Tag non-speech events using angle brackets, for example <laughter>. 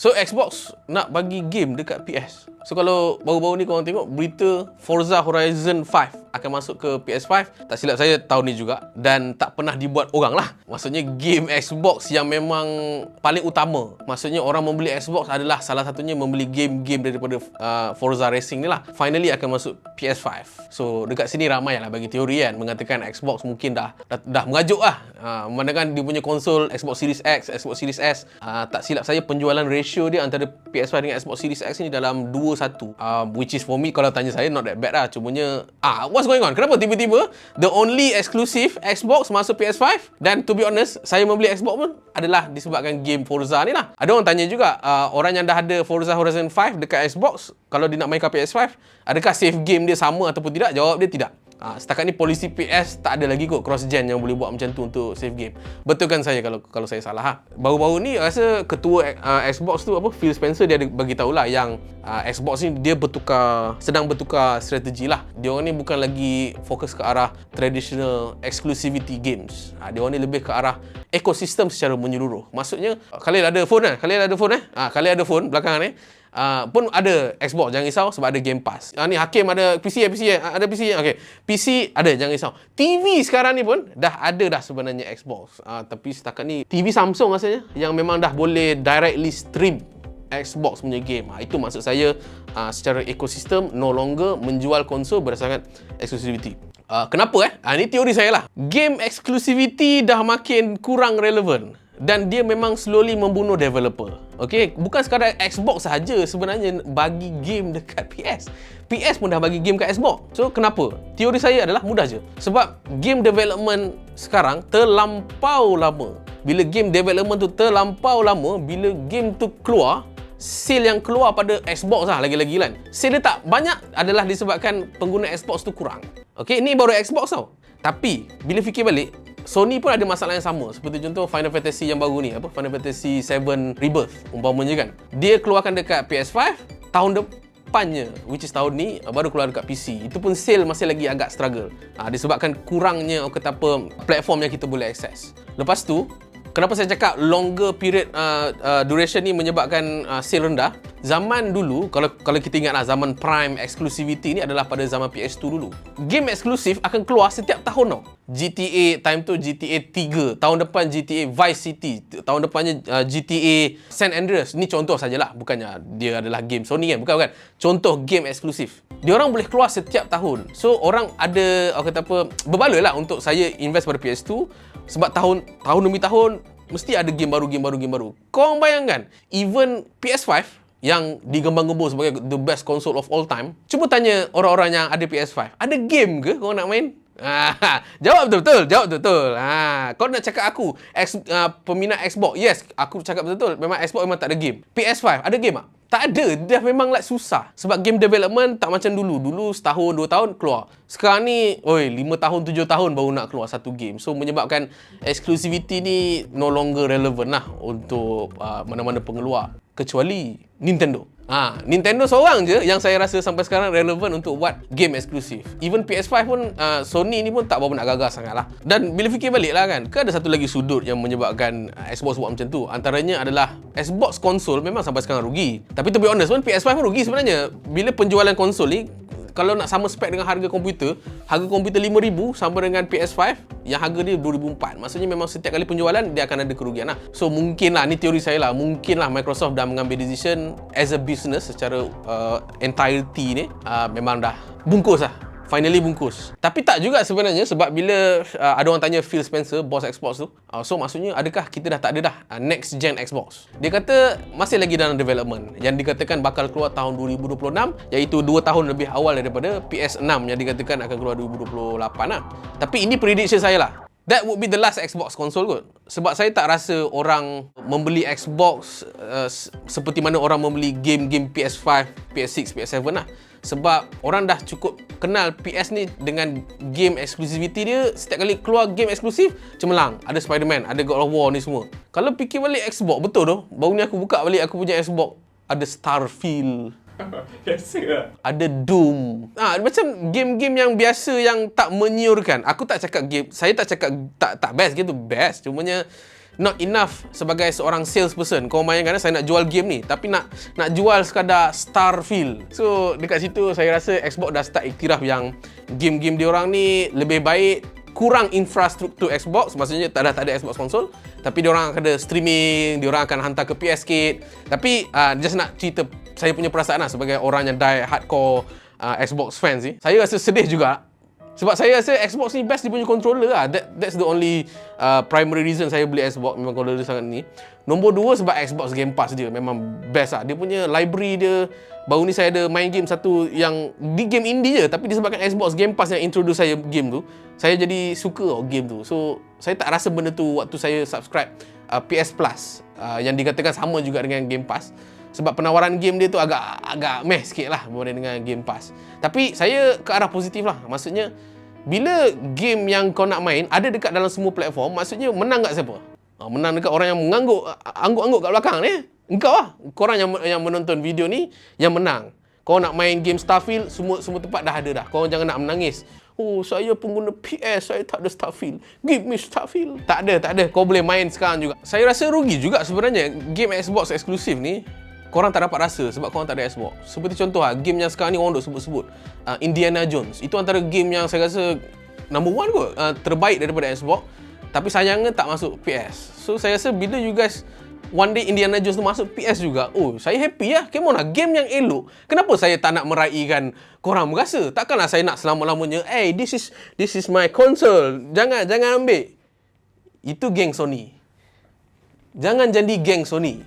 So Xbox nak bagi game dekat PS. So kalau baru-baru ni korang tengok berita Forza Horizon 5 akan masuk ke PS5 tak silap saya tahun ni juga dan tak pernah dibuat orang lah. Maksudnya game Xbox yang memang paling utama. Maksudnya orang membeli Xbox adalah salah satunya membeli game-game daripada uh, Forza Racing ni lah. Finally akan masuk PS5 so dekat sini ramai lah bagi teori kan mengatakan Xbox mungkin dah dah, dah mengajuk lah. Uh, memandangkan dia punya konsol Xbox Series X Xbox Series S uh, tak silap saya penjualan ratio dia antara PS5 dengan Xbox Series X ni dalam 2-1 uh, which is for me kalau tanya saya not that bad lah. Cumanya ah what's going on? Kenapa tiba-tiba the only exclusive Xbox masuk PS5 dan to be honest, saya membeli Xbox pun adalah disebabkan game Forza ni lah. Ada orang tanya juga, uh, orang yang dah ada Forza Horizon 5 dekat Xbox, kalau dia nak main ke PS5, adakah save game dia sama ataupun tidak? Jawab dia tidak. Ha, setakat ni polisi PS tak ada lagi kot cross gen yang boleh buat macam tu untuk save game. Betul kan saya kalau kalau saya salah ha. Baru-baru ni rasa ketua uh, Xbox tu apa Phil Spencer dia ada bagi tahulah yang uh, Xbox ni dia bertukar sedang bertukar strategi lah. Dia orang ni bukan lagi fokus ke arah traditional exclusivity games. Ha, dia orang ni lebih ke arah ekosistem secara menyeluruh. Maksudnya kalian ada phone kan? Kalian ada phone eh? Ha, kalian ada phone belakangan ni. Uh, pun ada Xbox jangan risau sebab ada Game Pass. Ah uh, ni Hakim ada PC ya PC ya ada PC ya. Okey. PC ada jangan risau. TV sekarang ni pun dah ada dah sebenarnya Xbox. Uh, tapi setakat ni TV Samsung rasanya yang memang dah boleh directly stream Xbox punya game. Uh, itu maksud saya uh, secara ekosistem no longer menjual konsol berdasarkan exclusivity. Uh, kenapa eh? Uh, ni teori saya lah. Game exclusivity dah makin kurang relevan dan dia memang slowly membunuh developer. Okay, bukan sekadar Xbox sahaja sebenarnya bagi game dekat PS. PS pun dah bagi game kat Xbox. So, kenapa? Teori saya adalah mudah je. Sebab game development sekarang terlampau lama. Bila game development tu terlampau lama, bila game tu keluar, sale yang keluar pada Xbox lah lagi-lagi kan. Sale dia tak banyak adalah disebabkan pengguna Xbox tu kurang. Okay, ini baru Xbox tau. Tapi, bila fikir balik, Sony pun ada masalah yang sama. Seperti contoh Final Fantasy yang baru ni. Apa? Final Fantasy 7 Rebirth umpamanya kan. Dia keluarkan dekat PS5 tahun depannya which is tahun ni baru keluar dekat PC itu pun sale masih lagi agak struggle. Ha, disebabkan kurangnya kata apa platform yang kita boleh access. Lepas tu Kenapa saya cakap longer period uh, uh, duration ni menyebabkan uh, sale rendah? Zaman dulu, kalau kalau kita ingatlah zaman prime exclusivity ni adalah pada zaman PS2 dulu. Game eksklusif akan keluar setiap tahun tau. GTA time tu GTA 3, tahun depan GTA Vice City, tahun depannya uh, GTA San Andreas. Ni contoh sajalah, bukannya dia adalah game Sony kan, bukan bukan. Contoh game eksklusif. Dia orang boleh keluar setiap tahun. So orang ada orang kata apa berbaloi lah untuk saya invest pada PS2 sebab tahun tahun demi tahun mesti ada game baru, game baru, game baru. Kau bayangkan, even PS5 yang digembang-gembur sebagai the best console of all time, cuba tanya orang-orang yang ada PS5, ada game ke kau nak main? Ha, <laughs> jawab betul-betul, jawab betul-betul. Ha, kau nak cakap aku X, uh, peminat Xbox? Yes, aku cakap betul-betul. Memang Xbox memang tak ada game. PS5 ada game tak? Tak ada. Dia memang like susah. Sebab game development tak macam dulu. Dulu setahun, dua tahun keluar. Sekarang ni, oi, lima tahun, tujuh tahun baru nak keluar satu game. So, menyebabkan exclusivity ni no longer relevant lah untuk uh, mana-mana pengeluar. Kecuali Nintendo. Ha, Nintendo seorang je yang saya rasa sampai sekarang relevan untuk buat game eksklusif. Even PS5 pun, uh, Sony ni pun tak berapa nak gagal sangat lah. Dan bila fikir balik lah kan, kan ada satu lagi sudut yang menyebabkan uh, Xbox buat macam tu. Antaranya adalah Xbox konsol memang sampai sekarang rugi. Tapi to be honest pun, PS5 pun rugi sebenarnya. Bila penjualan konsol ni, kalau nak sama spek dengan harga komputer, harga komputer 5000 sama dengan PS5 yang harga dia 2004. Maksudnya memang setiap kali penjualan dia akan ada kerugian lah. So mungkin lah, ni teori saya lah, mungkin lah Microsoft dah mengambil decision as a business secara uh, entirety ni uh, memang dah bungkus lah finally bungkus. Tapi tak juga sebenarnya sebab bila uh, ada orang tanya Phil Spencer, bos Xbox tu, uh, so maksudnya adakah kita dah tak ada dah uh, next gen Xbox? Dia kata masih lagi dalam development yang dikatakan bakal keluar tahun 2026 iaitu 2 tahun lebih awal daripada PS6 yang dikatakan akan keluar 2028 lah. Tapi ini prediction saya lah. That would be the last Xbox console kot. Sebab saya tak rasa orang membeli Xbox uh, seperti mana orang membeli game-game PS5, PS6, PS7 lah. Sebab orang dah cukup kenal PS ni dengan game exclusivity dia setiap kali keluar game eksklusif cemerlang. Ada Spider-Man ada God of War ni semua. Kalau fikir balik Xbox betul tu baru ni aku buka balik aku punya Xbox ada Starfield <laughs> Biasa lah. Ada Doom. Ha, macam game-game yang biasa yang tak menyiurkan. Aku tak cakap game. Saya tak cakap tak tak best gitu. Best. Cumanya not enough sebagai seorang salesperson. Kau bayangkan saya nak jual game ni tapi nak nak jual sekadar Starfield. So dekat situ saya rasa Xbox dah start iktiraf yang game-game dia orang ni lebih baik kurang infrastruktur Xbox maksudnya tak ada tak ada Xbox konsol tapi dia orang akan ada streaming dia orang akan hantar ke PS Kit tapi uh, just nak cerita saya punya perasaan lah sebagai orang yang die hardcore uh, Xbox fans ni saya rasa sedih juga sebab saya rasa Xbox ni best dia punya controller lah. That, that's the only uh, primary reason saya beli Xbox. Memang controller sangat ni. Nombor dua sebab Xbox Game Pass dia. Memang best lah. Dia punya library dia. Baru ni saya ada main game satu yang di game indie je. Tapi disebabkan Xbox Game Pass yang introduce saya game tu. Saya jadi suka oh, game tu. So, saya tak rasa benda tu waktu saya subscribe uh, PS Plus. Uh, yang dikatakan sama juga dengan Game Pass sebab penawaran game dia tu agak agak meh sikit lah berbanding dengan Game Pass. Tapi saya ke arah positif lah. Maksudnya, bila game yang kau nak main ada dekat dalam semua platform, maksudnya menang kat siapa? Ha, menang dekat orang yang mengangguk, angguk-angguk kat belakang ni. Engkau lah. Korang yang, yang menonton video ni, yang menang. Kau nak main game Starfield, semua semua tempat dah ada dah. Kau jangan nak menangis. Oh, saya pengguna PS, saya tak ada Starfield. Give me Starfield. Tak ada, tak ada. Kau boleh main sekarang juga. Saya rasa rugi juga sebenarnya game Xbox eksklusif ni korang tak dapat rasa sebab korang tak ada Xbox. Seperti contoh lah, game yang sekarang ni orang duk sebut-sebut. Uh, Indiana Jones. Itu antara game yang saya rasa number one kot. Uh, terbaik daripada Xbox. Tapi sayangnya tak masuk PS. So saya rasa bila you guys one day Indiana Jones tu masuk PS juga. Oh, saya happy lah. Come on lah, game yang elok. Kenapa saya tak nak meraihkan korang berasa? Takkanlah saya nak selama-lamanya, hey, this is this is my console. Jangan, jangan ambil. Itu geng Sony. Jangan jadi geng Sony.